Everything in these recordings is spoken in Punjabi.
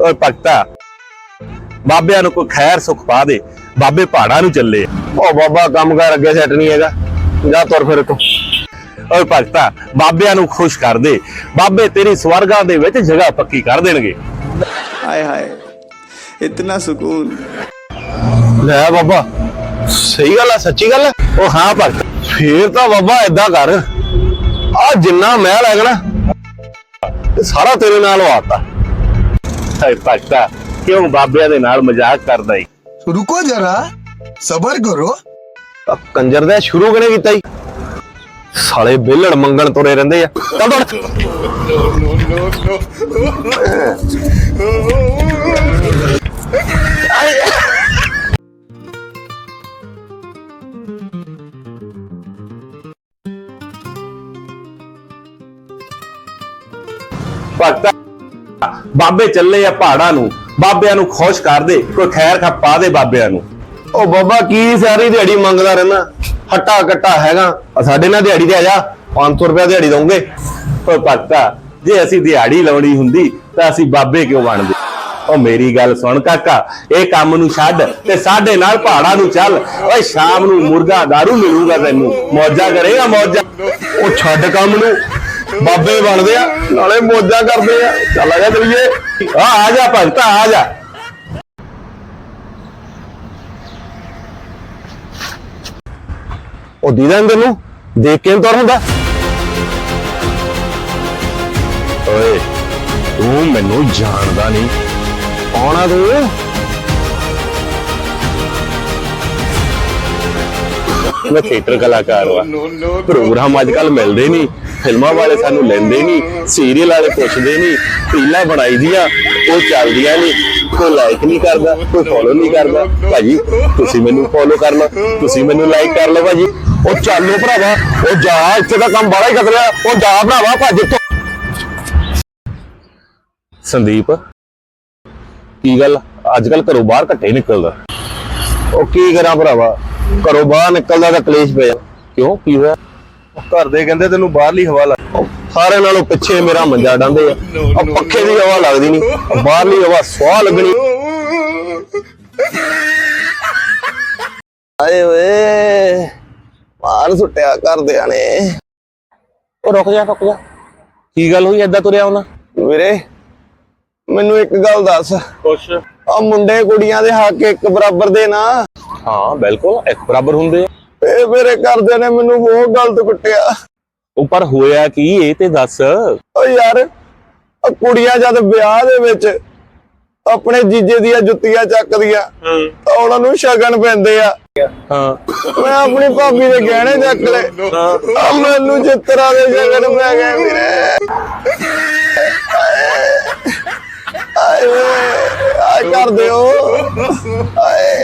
ਓਏ ਭਗਤਾ ਬਾਬਿਆਂ ਨੂੰ ਕੋਈ ਖੈਰ ਸੁਖ ਪਾ ਦੇ ਬਾਬੇ ਪਹਾੜਾਂ ਨੂੰ ਚੱਲੇ। ਓ ਬਾਬਾ ਕੰਮ ਕਰ ਅੱਗੇ ਸੈੱਟ ਨਹੀਂ ਹੈਗਾ ਜਾ ਤੁਰ ਫਿਰ ਤੂੰ ਓਏ ਭਗਤਾ ਬਾਬਿਆਂ ਨੂੰ ਖੁਸ਼ ਕਰ ਦੇ ਬਾਬੇ ਤੇਰੀ ਸਵਰਗਾਂ ਦੇ ਵਿੱਚ ਜਗ੍ਹਾ ਪੱਕੀ ਕਰ ਦੇਣਗੇ। ਹਾਏ ਹਾਏ ਇਤਨਾ ਸਕੂਨ। ਲੈ ਬਾਬਾ ਸਹੀ ਗੱਲ ਆ ਸੱਚੀ ਗੱਲ ਆ। ਉਹ ਹਾਂ ਭਗਤ ਫੇਰ ਤਾਂ ਬਾਬਾ ਇਦਾਂ ਕਰ। ਆ ਜਿੰਨਾ ਮਹਿਲ ਹੈਗਾ ਸਾਰਾ ਤੇਰੇ ਨਾਲ ਵਾਤਾ ਹੈ ਭਗਤਾ ਕਿਉਂ ਬਾਬਿਆਂ ਦੇ ਨਾਲ ਮਜ਼ਾਕ ਕਰਦਾ ਈ? ਰੁਕੋ ਜਰਾ ਸਬਰ ਕਰੋ। ਆ ਕੰਜਰ ਦਾ ਸ਼ੁਰੂ ਕਿਹਨੇ ਕੀਤਾ ਈ? ਸਾਲੇ ਬੇਲੜ ਮੰਗਣ ਤੁਰੇ ਰਹਿੰਦੇ ਆ। ਚੱਲ ਭਗਤਾ। ਬਾਬੇ ਚੱਲੇ ਆ ਪਹਾੜਾਂ ਨੂੰ, ਬਾਬਿਆਂ ਨੂੰ ਖੁਸ਼ ਕਰ ਦੇ, ਕੋਈ ਖੈਰ ਖਾ ਪਾ ਦੇ ਬਾਬਿਆਂ ਨੂੰ। ਉਹ ਬਾਬਾ, ਕੀ ਸਾਰੀ ਦਿਹਾੜੀ ਮੰਗਦਾ ਰਹਿਣਾ ਹੱਟਾ ਕੱਟਾ ਹੈਗਾ। ਸਾਡੇ ਨਾਲ ਦਿਹਾੜੀ ਤੇ ਆ ਜਾ 500 ਰੁਪਏ ਦਿਹਾੜੀ ਦਊਂਗੇ। ਓਏ ਭਗਤਾ, ਜੇ ਅਸੀਂ ਦਿਹਾੜੀ ਲਾਉਣੀ ਹੁੰਦੀ, ਤਾਂ ਅਸੀਂ ਬਾਬੇ ਕਿਉਂ ਬਣਦੇ? ਉਹ ਮੇਰੀ ਗੱਲ ਸੁਣ ਕਾਕਾ, ਇਹ ਕੰਮ ਨੂੰ ਛੱਡ ਤੇ ਸਾਡੇ ਨਾਲ ਪਹਾੜਾਂ ਨੂੰ ਚੱਲ। ਓਏ, ਸ਼ਾਮ ਨੂੰ ਮੁਰਗਾ दारू ਮਿਲੂਗਾ ਤੈਨੂੰ। ਮੌਜਾਂ ਕਰੇਗਾ ਮੌਜਾਂ। ਉਹ ਛੱਡ ਕੰਮ ਨੂੰ। ਬਾਬੇ ਬਣਦੇ ਆ ਨਾਲੇ ਮੋਜਾਂ ਕਰਦੇ ਆ। ਚੱਲ ਆ ਜਾ ਚਲੀਏ। ਆ ਆ ਜਾ ਭਗਤਾ ਆ ਜਾ। ਉਹ ਦੀਦਾ ਨੀ ਤੈਨੂੰ ਦੇਖ ਕੇ ਤੁਰ ਹੁੰਦਾ। ਓਏ ਤੂੰ ਮੈਨੂੰ ਜਾਣਦਾ ਨਹੀਂ। ਕੌਣ ਆ ਤੂੰ? ਮੈਂ ਥੀਏਟਰ ਕਲਾਕਾਰ ਵਾ। ਪ੍ਰੋਗਰਾਮ ਅੱਜ ਕੱਲ ਮਿਲਦੇ ਨਹੀਂ। ਫਿਲਮਾਂ ਵਾਲੇ ਸਾਨੂੰ ਲੈਂਦੇ ਨਹੀਂ ਸੀਰੀਅਲ ਵਾਲੇ ਪੁੱਛਦੇ ਨਹੀਂ, ਰੀਲਾਂ ਬਣਾਈ ਦੀਆਂ ਉਹ ਚੱਲਦੀਆਂ ਨਹੀਂ, ਕੋਈ ਲਾਈਕ ਨਹੀਂ ਕਰਦਾ, ਕੋਈ ਫੋਲੋ ਨਹੀਂ ਕਰਦਾ। ਭਾਜੀ, ਤੁਸੀਂ ਮੈਨੂੰ ਫੋਲੋ ਕਰ ਲਓ, ਤੁਸੀਂ ਮੈਨੂੰ ਲਾਈਕ ਕਰ ਲਓ ਭਾਜੀ। ਉਹ ਚੱਲੋ ਭਰਾਵਾ, ਉਹ ਜਾ, ਇੱਥੇ ਦਾ ਕੰਮ ਬੜਾ ਹੀ ਖਤਰਾ ਉਹ ਜਾ ਭਰਾਵਾ, ਭੱਜ ਸੰਦੀਪ, ਕੀ ਗੱਲ? ਅੱਜ ਕੱਲ ਘਰੋਂ ਬਾਹਰ ਘੱਟੇ ਨਿਕਲਦਾ। ਉਹ ਕੀ ਕਰਾਂ ਭਰਾਵਾ? ਘਰੋਂ ਬਾਹਰ ਨਿਕਲਦਾ ਤਾਂ ਕਲੇਸ਼ ਪਿਆ। ਕਿਉਂ? ਕੀ ਹੋਇਆ? ਘਰ ਦੇ ਕਹਿੰਦੇ ਤੈਨੂੰ ਬਾਹਰਲੀ ਹਵਾ ਲੱਗ ਸਾਰੇ ਨਾਲੋਂ ਪਿੱਛੇ ਮੇਰਾ ਮੰਜਾ ਡਾਂਦੇ ਆ। ਉਹ ਪੱਖੇ ਦੀ ਹਵਾ ਲੱਗਦੀ ਨਹੀਂ ਬਾਹਰਲੀ ਹਵਾ ਸਵਾਹ ਲੱਗਣੀ। ਆਏ ਓਏ ਮਾਰ ਸੁੱਟਿਆ ਕਰਦਿਆਂ ਨੇ। ਉਹ ਰੁਕ ਜਾ ਰੁਕ ਜਾ। ਕੀ ਗੱਲ ਹੋਈ? ਏਦਾਂ ਤੁਰਿਆ ਆਉਣਾ? ਵੀਰੇ ਮੈਨੂੰ ਇੱਕ ਗੱਲ ਦੱਸ। ਕੁਛ? ਆ ਮੁੰਡੇ ਕੁੜੀਆਂ ਦੇ ਹੱਕ ਇੱਕ ਬਰਾਬਰ ਦੇ ਨਾ। ਹਾਂ ਬਿਲਕੁਲ ਇੱਕ ਬਰਾਬਰ ਹੁੰਦੇ ਆ। ਇਹ ਮੇਰੇ ਘਰਦਿਆਂ ਨੇ ਮੈਨੂੰ ਬਹੁਤ ਗਲਤ ਕੁੱਟਿਆ। ਉਹ ਪਰ ਹੋਇਆ ਕੀ ਇਹ ਤੇ ਦੱਸ। ਓ ਯਾਰ ਆ ਕੁੜੀਆਂ ਜਦ ਵਿਆਹ ਦੇ ਵਿੱਚ ਆਪਣੇ ਜੀਜੇ ਦੀਆਂ ਜੁੱਤੀਆਂ ਚੱਕਦੀਆਂ ਤਾਂ ਉਹਨਾਂ ਨੂੰ ਸ਼ਗਨ ਪੈਂਦੇ ਆ। ਹਾਂ। ਮੈਂ ਆਪਣੀ ਭਾਬੀ ਦੇ ਗਹਿਣੇ ਚੱਕ ਲਏ। ਆ ਮੈਨੂੰ ਚਿੱਤਰਾ ਦੇ ਸ਼ਗਨ ਪੈ ਗਏ ਵੀਰੇ। ਆਏ ਵੇ ਆ ਕਰ ਦਿਓ। ਆਏ।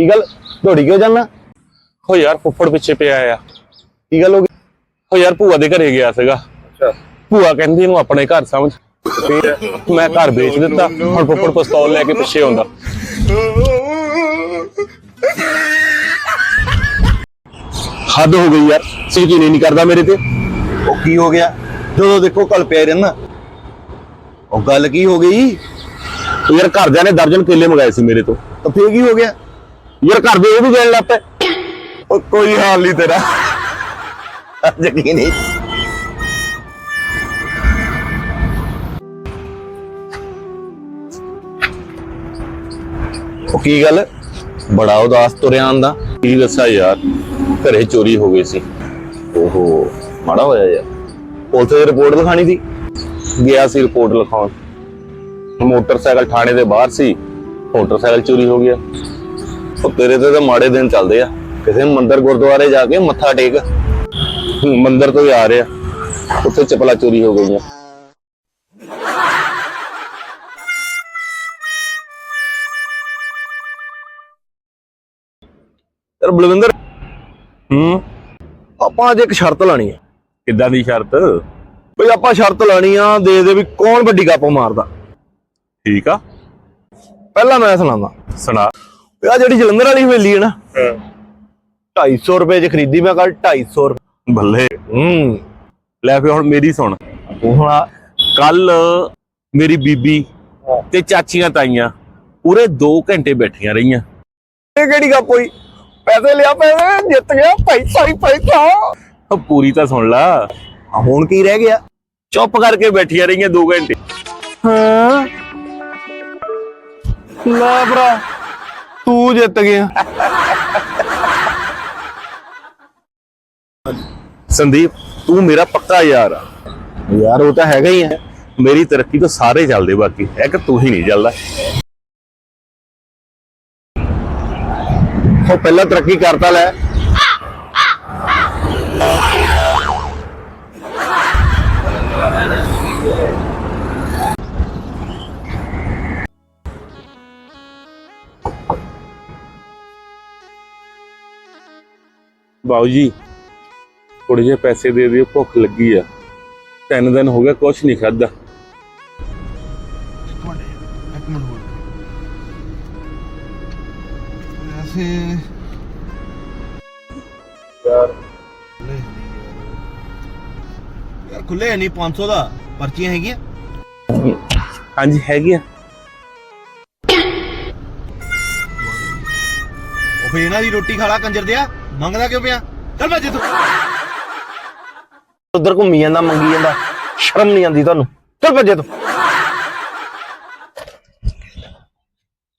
ਕੀ ਗੱਲ? ਦੌੜੀ ਕਿਉਂ ਜਾਣਾ ਹੋ ਯਾਰ ਫੁੱਫੜ ਪਿੱਛੇ ਪਿਆ ਆ। ਕੀ ਗੱਲ ਹੋ ਗਈ? ਹੋ ਯਾਰ ਭੂਆ ਦੇ ਘਰੇ ਗਿਆ ਸੀਗਾ। ਅੱਛਾ। ਭੂਆ ਕਹਿੰਦੀ ਇਹਨੂੰ ਆਪਣੇ ਘਰ ਸਮਝ। ਮੈਂ ਘਰ ਵੇਚ ਦਿੱਤਾ। ਹੁਣ ਫੁੱਫੜ ਪਿਸਤੌਲ ਲੈ ਕੇ ਪਿੱਛੇ ਆਉਂਦਾ। ਹੱਦ ਹੋ ਗਈ ਯਾਰ। ਯਕੀਨ ਹੀ ਨਹੀਂ ਕਰਦਾ ਮੇਰੇ ਤੇ। ਉਹ ਕੀ ਹੋ ਗਿਆ? ਜਦੋਂ ਦੇਖੋ ਕਲ ਪਿਆ ਰਹਿਣਾ ਉਹ ਗੱਲ ਕੀ ਹੋ ਗਈ? ਯਾਰ ਘਰਦਿਆਂ ਨੇ ਦਰਜਨ ਕੇਲੇ ਮੰਗਾਏ ਸੀ ਮੇਰੇ ਤੋਂ। ਤਾਂ ਫੇਰ ਕੀ ਹੋ ਗਿਆ? ਯਾਰ ਘਰ ਦੇ ਇਹ ਵੀ ਦੇਣ ਲੱਗ ਪਏ। ਉਹ ਕੋਈ ਹਾਲ ਨਹੀਂ ਤੇਰਾ। ਯਕੀਨ ਨਹੀਂ। ਉਹ ਕੀ ਗੱਲ? ਬੜਾ ਉਦਾਸ ਤੁਰਿਆ ਆਂਦਾ ਕੀ ਦੱਸਾਂ ਯਾਰ ਘਰੇ ਚੋਰੀ ਹੋ ਗਈ ਸੀ। ਓਹੋ ਮਾੜਾ ਹੋਇਆ ਯਾਰ। ਪੁਲਿਸ ਦੀ ਰਿਪੋਰਟ ਲਿਖਾਣੀ ਸੀ। ਗਿਆ ਸੀ ਰਿਪੋਰਟ ਲਿਖਾਉਣ। ਮੋਟਰਸਾਈਕਲ ਥਾਣੇ ਦੇ ਬਾਹਰ ਸੀ। ਮੋਟਰਸਾਈਕਲ ਚੋਰੀ ਹੋ ਗਿਆ। ਉਹ ਤੇਰੇ ਤੇ ਤਾਂ ਮਾੜੇ ਦਿਨ ਚੱਲਦੇ ਆ। ਕਿਸੇ ਮੰਦਿਰ ਗੁਰਦੁਆਰੇ ਜਾ ਕੇ ਮੱਥਾ ਟੇਕ। ਮੰਦਿਰ ਤੋਂ ਹੀ ਆ ਰਿਹਾ। ਉੱਥੇ ਚਪਲਾ ਚੋਰੀ ਹੋ ਗਈਆਂ। ਯਾਰ ਬਲਵਿੰਦਰ। ਹੂੰ। ਆਪਾਂ ਅੱਜ ਇੱਕ ਸ਼ਰਤ ਲਾਣੀ ਆ। ਕਿੱਦਾਂ ਦੀ ਸ਼ਰਤ? ਬਈ ਆਪਾਂ ਸ਼ਰਤ ਲਾਣੀ ਆ ਦੇ ਦੇ ਵੀ ਕੌਣ ਵੱਡੀ ਗੱਪ ਮਾਰਦਾ। ਠੀਕ ਆ। ਪਹਿਲਾਂ ਮੈਂ ਸੁਣਾਉਂਦਾ। ਸੁਣਾ। ਆ ਜਿਹੜੀ ਜਲੰਧਰ ਵਾਲੀ ਹਵੇਲੀ ਹੈ ਨਾ 250 ਰੁਪਏ ਚ ਖਰੀਦੀ ਮੈਂ ਕੱਲ 250 ਰੁਪਏ। ਬੱਲੇ। ਹੂੰ। ਲੈ ਫੇ ਹੁਣ ਮੇਰੀ ਸੁਣ। ਉਹ ਹੁਣ ਕੱਲ ਮੇਰੀ ਬੀਬੀ ਤੇ ਚਾਚੀਆਂ ਤਾਈਆਂ ਪੂਰੇ 2 ਘੰਟੇ ਬੈਠੀਆਂ ਰਹੀਆਂ। ਇਹ ਕਿਹੜੀ ਗੱਪ ਹੋਈ ਪੈਸੇ ਲਿਆ ਪੈਸੇ ਜਿੱਤ ਗਿਆ ਪੈਸਾ ਹੀ ਪੈਸਾ। ਉਹ ਪੂਰੀ ਤਾਂ ਸੁਣ ਲਾ। ਹੁਣ ਕੀ ਰਹਿ ਗਿਆ? ਚੁੱਪ ਕਰਕੇ ਬੈਠੀਆਂ ਰਹੀਆਂ 2 ਘੰਟੇ। ਹਾਂ। ਲੈ ਭਰਾ। ਤੂੰ ਜਿੱਤ ਗਿਆ ਸੰਦੀਪ ਤੂੰ ਮੇਰਾ ਪੱਕਾ ਯਾਰ ਆ ਯਾਰ ਉਹ ਤਾਂ ਹੈਗਾ ਹੀ ਹੈ ਮੇਰੀ ਤਰੱਕੀ ਤਾਂ ਸਾਰੇ ਚੱਲਦੇ ਬਾਕੀ ਇੱਕ ਤੂੰ ਹੀ ਨਹੀਂ ਚੱਲਦਾ ਉਹ ਪਹਿਲਾਂ ਤਰੱਕੀ ਕਰਤਾ ਲੈ ਬਾਊ ਜੀ ਥੋੜੇ ਜਿਹੇ ਪੈਸੇ ਦੇ ਦਿਓ ਭੁੱਖ ਲੱਗੀ ਆ। ਤਿੰਨ ਦਿਨ ਹੋ ਗਿਆ ਕੁਛ ਨਹੀਂ ਖਾਧਾ। ਇੱਕ ਖੁੱਲੇ ਨਹੀਂ ਯਾਰ। 500 ਦਾ ਪਰਚੀਆਂ ਹੈਗੀਆਂ। ਹਾਂਜੀ ਹੈਗੇ ਆ ਉਹ ਫੇਰ ਇਹਨਾਂ ਦੀ ਰੋਟੀ ਖਾਲਾ ਕੰਜਰ ਦਿਆ? ਮੰਗਦਾ ਕਿਉਂ ਪਿਆ? ਚੱਲ ਭੱਜ ਤੂੰ ਉਧਰ ਘੁੰਮੀ ਜਾਂਦਾ, ਮੰਗੀ ਜਾਂਦਾ, ਸ਼ਰਮ ਨਹੀਂ ਆਉਂਦੀ ਤੁਹਾਨੂੰ। ਚੱਲ ਭੱਜੇ ਤੂੰ